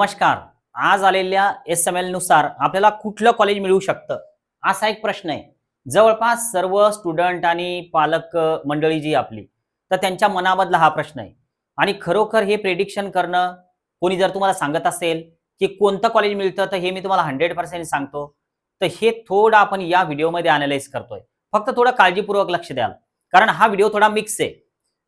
नमस्कार. आज आलेल्या एस एम एलनुसार आपल्याला कुठलं कॉलेज मिळू शकतं? असा एक प्रश्न आहे. जवळपास सर्व स्टुडंट आणि पालक मंडळी जी आपली तर त्यांच्या मनामधला हा प्रश्न आहे. आणि खरोखर हे प्रेडिक्शन करणं कोणी जर तुम्हाला सांगत असेल की कोणतं कॉलेज मिळतं तर हे मी तुम्हाला हंड्रेड पर्सेंट सांगतो. तर हे थोडं आपण या व्हिडिओमध्ये अनालाइज करतोय. फक्त थोडं काळजीपूर्वक लक्ष द्याल. कारण हा व्हिडिओ थोडा मिक्स आहे.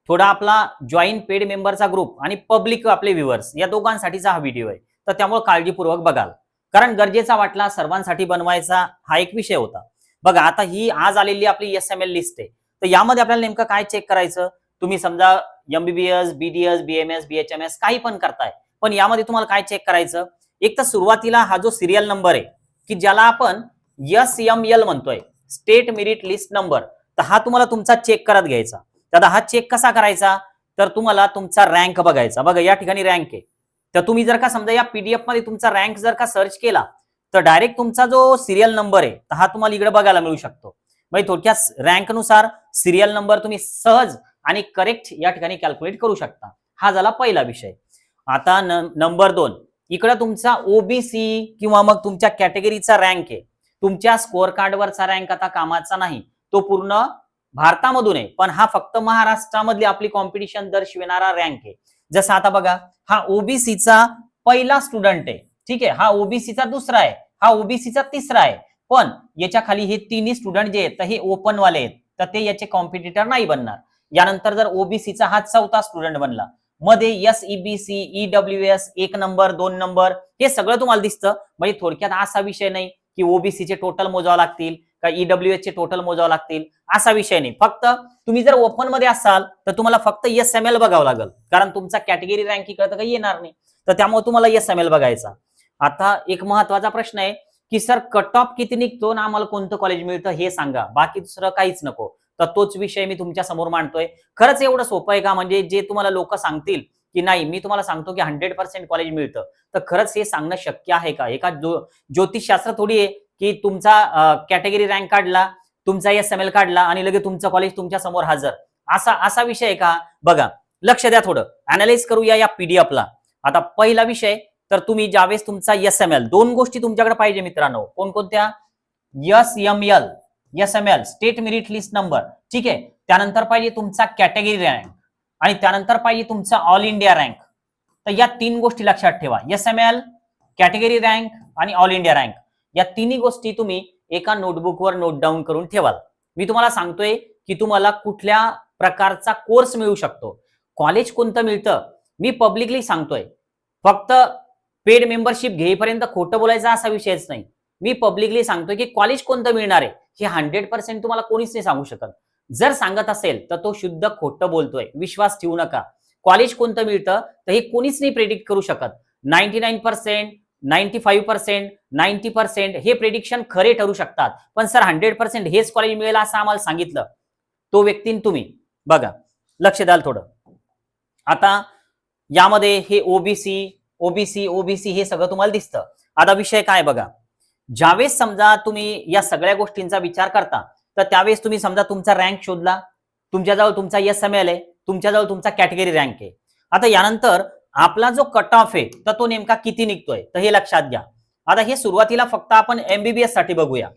थोडा आपला जॉईन पेड मेंबरचा ग्रुप आणि पब्लिक आपले व्ह्युअर्स या दोघांसाठीचा हा व्हिडिओ आहे. तर त्यामुळे काळजीपूर्वक बघाल. कारण गरजेचा वाटला सर्वांसाठी बनवायचा हा एक विषय होता. बघा आता ही आज आलेली आपली एस एम एल लिस्ट आहे. तर यामध्ये आपल्याला नेमकं काय चेक करायचं? तुम्ही समजा एमबीबीएस बीडीएस बीएमएस बीएचएमएस काही पण करताय. पण यामध्ये तुम्हाला काय चेक करायचं? एक तर सुरुवातीला हा जो सिरियल नंबर आहे की ज्याला आपण एस एम एल म्हणतोय स्टेट मेरिट लिस्ट नंबर तर हा तुम्हाला तुमचा चेक करत घ्यायचा. तर हा चेक कसा करायचा? तर तुम्हाला तुमचा रँक बघायचा. बघा या ठिकाणी रँक आहे. तर तुम्ही जर का समजा या पीडीएफमध्ये तुमचा रँक जर का सर्च केला तर डायरेक्ट तुमचा जो सिरियल नंबर आहे तर हा तुम्हाला इकडे बघायला मिळू शकतो. म्हणजे थोडक्यात रँकनुसार सिरियल नंबर तुम्ही सहज आणि करेक्ट या ठिकाणी कॅल्क्युलेट करू शकता. हा झाला पहिला विषय. आता नंबर दोन. इकडे तुमचा ओबीसी किंवा मग तुमच्या कॅटेगरीचा रँक आहे. तुमच्या स्कोअर कार्डवरचा रँक आता कामाचा नाही. तो पूर्ण भारतामधून आहे पण हा फक्त महाराष्ट्रामधली आपली कॉम्पिटिशन दर्शविणारा रँक आहे. जसं आता बघा हा ओबीसीचा पहिला स्टुडंट आहे ठीक आहे? हा ओबीसीचा दुसरा आहे हा ओबीसीचा तिसरा आहे पण याच्या खाली हे तिन्ही स्टुडंट जे आहेत तर हे ओपन वाले आहेत तर ते याचे कॉम्पिटिटर नाही बनणार. यानंतर जर ओबीसीचा हा चौथा स्टुडंट बनला मध्ये एस ईबीसी ईडब्ल्यू एस एक नंबर दोन नंबर हे सगळं तुम्हाला दिसतं. म्हणजे थोडक्यात असा विषय नाही की ओबीसीचे टोटल मोजावं लागतील का ईडब्ल्यू चे टोटल मोजावं लागतील? असा विषय नाही. फक्त तुम्ही जर ओपनमध्ये असाल तर तुम्हाला फक्त एस एम एल बघावं लागेल. कारण तुमचा कॅटेगरी रँक इकडे काही येणार नाही. तर त्यामुळे तुम्हाला एस एम एल बघायचा. आता एक महत्त्वाचा प्रश्न आहे की सर कट ऑफ किती निघतो ना आम्हाला कोणतं कॉलेज मिळतं हे सांगा. बाकी दुसरं काहीच नको. तर तोच विषय मी तुमच्यासमोर मांडतोय. खरंच एवढं सोपं आहे का? म्हणजे जे तुम्हाला लोक सांगतील की नाही मी तुम्हाला सांगतो की हंड्रेड पर्सेंट कॉलेज मिळतं. तर खरंच हे सांगणं शक्य आहे का? एका ज्योतिषशास्त्र थोडी आहे की तुमचा कॅटेगरी रँक काढला तुमचा एस एम एल काढला आणि लगेच तुमचं कॉलेज तुमच्यासमोर हजर. असा असा विषय आहे का? बघा लक्ष द्या थोडं. अनालाइज करूया या पीडीएफला आता पहिला विषय तर तुम्ही ज्यावेळेस तुमचा एस एम एल दोन गोष्टी तुमच्याकडे पाहिजे मित्रांनो. कोणकोणत्या? S M L S M L state merit list number ठीक आहे? त्यानंतर पाहिजे तुमचा कॅटेगरी रँक आणि त्यानंतर पाहिजे तुमचा ऑल इंडिया रँक तर या तीन गोष्टी लक्षात ठेवा. S M L category rank आणि ऑल इंडिया रँक या तिन्ही गोष्टी तुम्ही एका नोटबुकवर नोट डाऊन करून ठेवाल. मी तुम्हाला सांगतोय की तुम्हाला कुठल्या प्रकारचा कोर्स मिळू शकतो. कॉलेज कोणतं मिळतं? मी पब्लिकली सांगतोय. फक्त पेड मेंबरशिप घेईपर्यंत खोटं बोलायचा असा विषयच नाही. मी पब्लिकली सांगतोय की कॉलेज कोणतं मिळणार आहे? हे हंड्रेड पर्सेंट तुम्हाला कोणीच नाही सांगू शकत. जर सांगत असेल तर तो शुद्ध खोटं बोलतोय. विश्वास ठेवू नका. कॉलेज कोणतं मिळतं? तर हे कोणीच नाही प्रेडिक्ट करू शकत. Ninety nine percent ninety five percent ninety percent हे प्रेडिक्शन खरे ठरू शकतात. पण सर हंड्रेड पर्सेंट हेच कॉलेज मिळेल असं आम्हाला सांगितलं. तो व्यक्तीन तुम्ही. बघा लक्ष द्याल थोडं. आता यामध्ये हे ओबीसी ओबीसी ओबीसी हे सगळं तुम्हाला दिसतं. आता विषय काय बघा. ज्यावेळेस समजा तुम्ही या सगळ्या गोष्टींचा विचार करता तर त्यावेळेस तुम्ही समजा तुमचा रँक शोधला. तुमच्याजवळ तुमचा एस एम एल आहे. तुमच्याजवळ तुमचा कॅटेगरी रँक आहे. आता यानंतर आपला जो कट ऑफ आहे तर तो नेमका किती निघतोय? तर हे लक्षात घ्या. आता हे सुरुवातीला फक्त आपण एमबीबीएससाठी बघूया.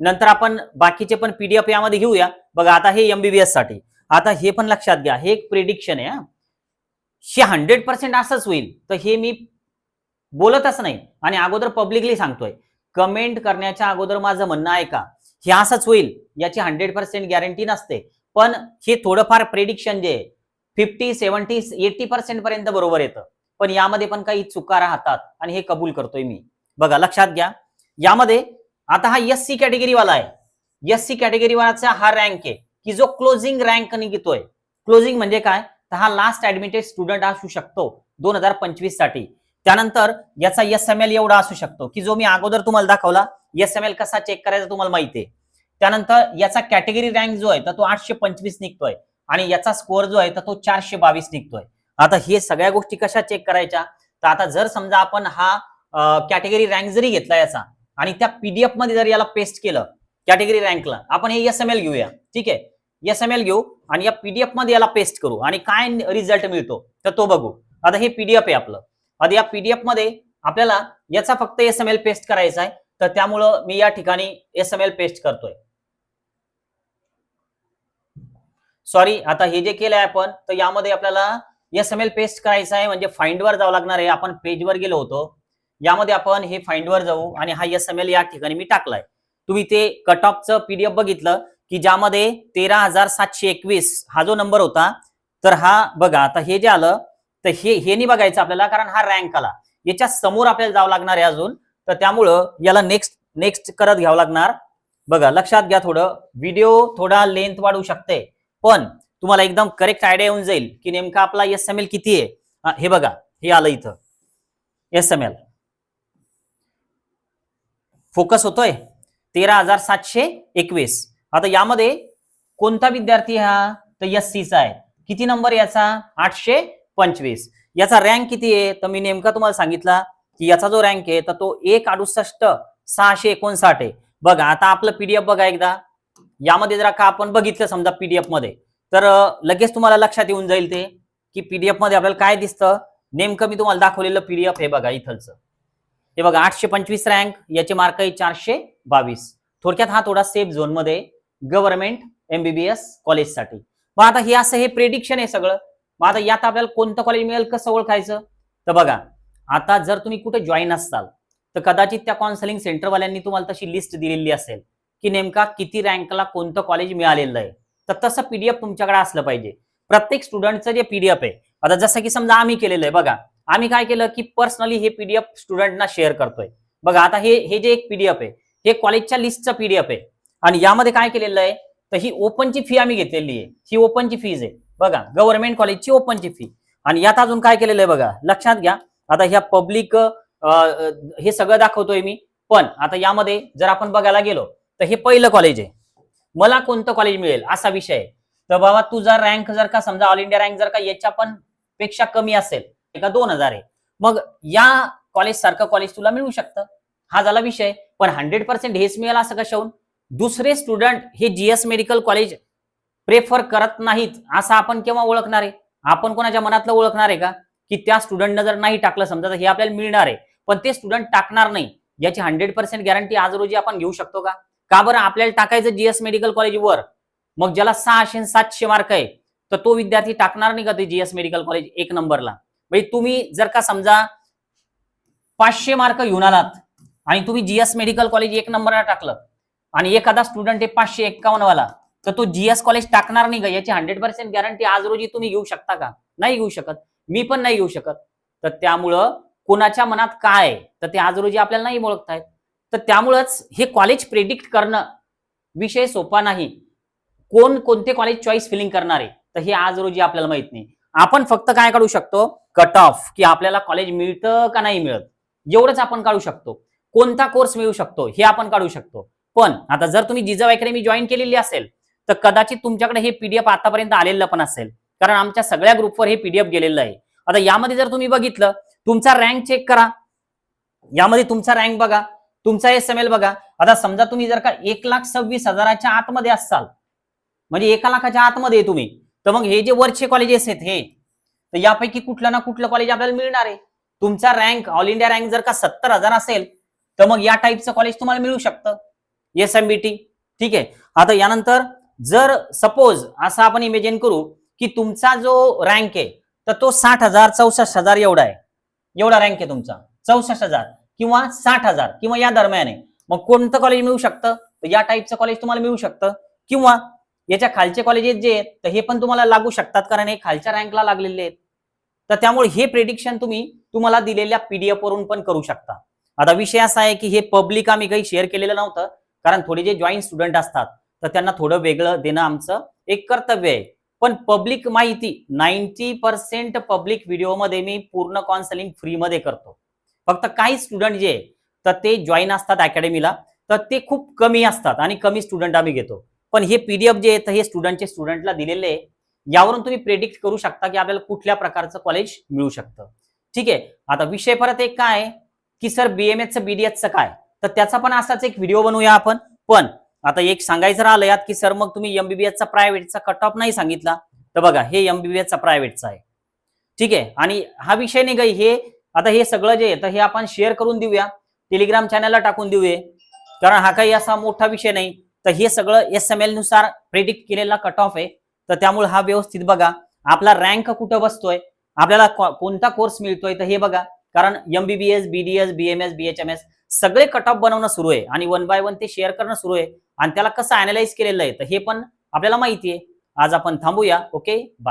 नंतर आपण बाकीचे पण पीडीएफ यामध्ये घेऊया. बघा आता हे एमबीबीएससाठी. आता हे पण लक्षात घ्या. हे एक प्रिडिक्शन आहे हे. हंड्रेड पर्सेंट असंच होईल. तर हे मी बोलतच नाही. आणि अगोदर पब्लिकली सांगतोय. कमेंट करण्याच्या अगोदर माझं म्हणणं आहे का? हे असंच होईल. याची हंड्रेड पर्सेंट गॅरंटी नसते. पण हे थोडंफार प्रेडिक्शन जे आहे फिफ्टी सेव्हन्टी एटी पर्सेंट पर्यंत बरोबर येतं. पण यामध्ये पण काही चुका राहतात आणि हे कबूल करतोय मी. बघा लक्षात घ्या. यामध्ये आता हा एस सी कॅटेगरीवाला आहे. एस सी कॅटेगरीवालाचा हा रँक आहे की जो क्लोजिंग रँक निघतोय. क्लोजिंग म्हणजे काय? तर हा लास्ट ऍडमिटेड स्टुडंट असू शकतो दोन हजार पंचवीससाठी. त्यानंतर याचा एस एम एल एवढा असू शकतो की जो मी अगोदर तुम्हाला दाखवला एस एम एल कसा चेक करायचा तुम्हाला माहिती आहे. त्यानंतर याचा कॅटेगरी रँक जो आहे तर तो आठशे पंचवीस निघतोय. आणि याचा स्कोअर जो आहे तर तो चारशे बावीस निघतोय. आता हे सगळ्या गोष्टी कशा चेक करायच्या? तर आता जर समजा आपण हा कॅटेगरी रँक जरी घेतला याचा आणि त्या पीडीएफमध्ये जर याला पेस्ट केलं कॅटेगरी रँकला आपण हे एस एम एल घेऊया. ठीक आहे? एस एम एल घेऊ आणि या पीडीएफमध्ये याला पेस्ट करू आणि काय रिझल्ट मिळतो तर तो बघू. आता हे पीडीएफ आहे आपलं. आता या पीडीएफमध्ये आपल्याला याचा फक्त एस एम एल पेस्ट करायचा आहे. तर त्यामुळं मी या ठिकाणी एस एम एल पेस्ट करतोय. सॉरी आता हे जे केलंय आपण तर यामध्ये आपल्याला एस एम एल पेस्ट करायचं आहे म्हणजे फाइंड वर जावं लागणार आहे. आपण पेजवर गेलो होतो. यामध्ये आपण हे फाइंड वर जाऊ आणि हा एस एम एल या ठिकाणी मी टाकलाय. तुम्ही ते कट ऑफचं पीडीएफ बघितलं की ज्यामध्ये तेरा हजार सातशे एकवीस हा जो नंबर होता तर हा बघा आता हे जे आलं तर हे हे नाही बघायचं आपल्याला कारण हा रँक आला. याच्या समोर आपल्याला जावं लागणार आहे अजून. तर त्यामुळं याला नेक्स्ट नेक्स्ट करत घ्यावं लागणार. बघा लक्षात घ्या थोडं. व्हिडिओ थोडा लेंथ वाढू शकते. पण तुम्हाला एकदम करेक्ट आयडिया येऊन जाईल की नेमका आपला एस एम एल किती आहे. हे बघा हे आलं इथं. एस एम एल फोकस होतोय. तेरा हजार सातशे एकवीस. आता यामध्ये कोणता विद्यार्थी हा? तर एस सीचा आहे. किती नंबर याचा? आठशे पंचवीस. याचा रँक किती आहे? तर मी नेमका तुम्हाला सांगितला की याचा जो रँक आहे तर तो एक अडुसष्ट सहाशे एकोणसाठ आहे. बघा आता आपलं पीडीएफ बघा एकदा. यामध्ये जर का आपण बघितलं समजा पीडीएफमध्ये? तर लगेच तुम्हाला लक्षात येऊन जाईल ते की पीडीएफमध्ये आपल्याला काय दिसतं? नेमकं मी तुम्हाला दाखवलेलं पीडीएफ हे बघा इथलचं. हे बघा आठशे पंचवीस रँक याचे मार्क आहे चारशे बावीस. थोडक्यात हा थोडा सेफ झोनमध्ये गव्हर्नमेंट एमबीबीएस कॉलेजसाठी मग आता हे असं हे प्रेडिक्शन आहे सगळं. मग आता यात आपल्याला कोणतं कॉलेज मिळेल कसं ओळखायचं? तर बघा आता जर तुम्ही कुठे जॉईन असाल तर कदाचित त्या काउन्सलिंग सेंटरवाल्यांनी तुम्हाला तशी लिस्ट दिलेली असेल. की नेमका किती रँकला कोणतं कॉलेज मिळालेलं आहे. तर तसं पीडीएफ तुमच्याकडे असलं पाहिजे. प्रत्येक स्टुडंटचं जे पीडीएफ आहे आता जसं की समजा आम्ही केलेलं आहे बघा. आम्ही काय केलं की पर्सनली हे पीडीएफ स्टुडंटना शेअर करतोय. बघा आता हे हे जे एक पीडीएफ आहे हे कॉलेजच्या लिस्टचं पीडीएफ आहे. आणि यामध्ये काय केलेलं आहे तर ही ओपनची फी आम्ही घेतलेली आहे. ही ओपनची फीज आहे. बघा गव्हर्नमेंट कॉलेजची ओपनची फी आणि यात अजून काय केलेलं आहे बघा लक्षात घ्या. आता ह्या पब्लिक हे सगळं दाखवतोय मी. पण आता यामध्ये जर आपण बघायला गेलो तर हे पहिलं कॉलेज आहे. मला कोणतं कॉलेज मिळेल असा विषय आहे. तर बाबा तुझा रँक जर का समजा ऑल इंडिया रँक जर का याच्या पण पेक्षा कमी असेल का दोन हजार आहे. मग या कॉलेज सारखं कॉलेज तुला मिळू शकतं. हा झाला विषय. पण हंड्रेड पर्सेंट हेच मिळेल असं कशाहून दुसरे स्टुडंट हे जीएस मेडिकल कॉलेज प्रेफर करत नाहीत असं आपण केव्हा ओळखणार आहे? आपण कोणाच्या मनातलं ओळखणार आहे का? की त्या स्टुडंटनं जर नाही टाकलं समजा तर हे आपल्याला मिळणार आहे. पण ते स्टुडंट टाकणार नाही. याची हंड्रेड पर्सेंट गॅरंटी आज रोजी आपण घेऊ शकतो का? का बरं आपल्याला टाकायचं जीएस मेडिकल कॉलेज वर? मग ज्याला सहाशे सातशे मार्क आहे तर तो विद्यार्थी टाकणार नाही का ते जीएस मेडिकल कॉलेज एक नंबरला? म्हणजे तुम्ही जर का समजा पाचशे मार्क घेऊन आलात आणि तुम्ही जीएस मेडिकल कॉलेज एक नंबरला टाकलं आणि एखादा स्टुडंट आहे पाचशे एक्कावन्न वाला तर तो जीएस कॉलेज टाकणार नाही का? याची हंड्रेड पर्सेंट गॅरंटी आज रोजी तुम्ही घेऊ शकता का? नाही घेऊ शकत. मी पण नाही घेऊ शकत. तर त्यामुळं कोणाच्या मनात काय आहे? तर ते आज रोजी आपल्याला नाही ओळखतायत तर त्यामुळंच हे कॉलेज प्रेडिक्ट करणं विषय सोपा नाही. कोण कोणते कॉलेज चॉईस फिलिंग करणार आहे? तर हे आज रोजी आपल्याला माहीत नाही. आपण फक्त काय काढू शकतो? कट ऑफ की आपल्याला कॉलेज मिळतं का नाही मिळत? एवढंच आपण काढू शकतो. कोणता कोर्स मिळू शकतो? हे आपण काढू शकतो. पण आता जर तुम्ही जिजाऊ अकॅडमी जॉईन केलेली असेल तर कदाचित तुमच्याकडे हे पीडीएफ आतापर्यंत आलेलं पण असेल. कारण आमच्या सगळ्या ग्रुपवर हे पीडीएफ गेलेलं आहे. आता यामध्ये जर तुम्ही बघितलं तुमचा रँक चेक करा. यामध्ये तुमचा रँक बघा. तुमचा एस एम एल बघा. आता समजा तुम्ही जर का एक लाख सव्वीस हजाराच्या आतमध्ये असाल म्हणजे एका लाखाच्या आतमध्ये तुम्ही तर मग हे जे वरचे कॉलेजेस आहेत हे तर यापैकी कुठलं ना कुठलं कॉलेज आपल्याला मिळणार आहे. तुमचा रँक ऑल इंडिया रँक जर का सत्तर हजार असेल तर मग या टाईपचं कॉलेज तुम्हाला मिळू शकतं. एस एम बी टी ठीक आहे? आता यानंतर जर सपोज असं आपण इमेजिन करू की तुमचा जो रँक आहे तर तो साठ हजार चौसष्ट हजार एवढा आहे. एवढा रँक आहे तुमचा. चौसष्ट हजार. किंवा साठ हजार किंवा या दरम्यान. आहे मग कोणतं कॉलेज मिळू शकतं? तर या टाईपचं कॉलेज तुम्हाला मिळू शकतं. किंवा याच्या खालचे कॉलेजेस जे आहेत तर हे पण तुम्हाला लागू शकतात कारण हे खालच्या रँकला लागलेले आहेत. तर त्यामुळे हे प्रेडिक्शन तुम्ही तुम्हाला दिलेल्या पीडीएफ वरून पण करू शकता. आता विषय असा आहे की हे पब्लिक आम्ही काही शेअर केलेलं नव्हतं कारण थोडे जे जॉईन स्टुडंट असतात तर त्यांना थोडं वेगळं देणं आमचं एक कर्तव्य आहे. पण पब्लिक माहिती नाईन्टी पर्सेंट पब्लिक व्हिडिओमध्ये मी पूर्ण काउन्सलिंग फ्रीमध्ये करतो. फक्त काही स्टुडंट जे तर ते जॉईन असतात अकॅडमीला तर ते खूप कमी असतात आणि कमी स्टुडंट आम्ही घेतो. पण हे पीडीएफ जे आहे हे स्टुडंटचे स्टुडंटला दिलेले आहे. यावरून तुम्ही प्रेडिक्ट करू शकता की आपल्याला कुठल्या प्रकारचं कॉलेज मिळू शकतं. ठीक आहे? आता विषय परत एक काय की सर बीएमएसचं बीडीएसचं काय? तर त्याचा पण असाच एक व्हिडिओ बनवूया आपण. पण आता एक सांगायचं राहिलं यात की सर मग तुम्ही एमबीबीएसचा प्रायव्हेटचा कट ऑफ नाही सांगितला. तर बघा हे एमबीबीएसचा प्रायव्हेटचा आहे. ठीक आहे? आणि हा विषय नाही काही हे आता हे सगळं जे आहे तर हे आपण शेअर करून देऊया. टेलिग्राम चॅनलला टाकून देऊया. कारण हा काही असा मोठा विषय नाही. तर हे सगळं एस एम एलनुसार प्रेडिक्ट केलेला कट ऑफ आहे. तर त्यामुळे हा व्यवस्थित बघा. आपला रँक कुठं बसतोय? आपल्याला कोणता कोर्स मिळतोय? तर हे बघा. कारण एमबीबीएस बीडीएस बीएमएस बीएचएमएस सगळे कट ऑफ बनवणं सुरू आहे. आणि वन बाय वन ते शेअर करणं सुरू आहे. आणि त्याला कसं अनालाइज केलेलं आहे? तर हे पण आपल्याला माहिती आहे. आज आपण थांबूया. Okay bye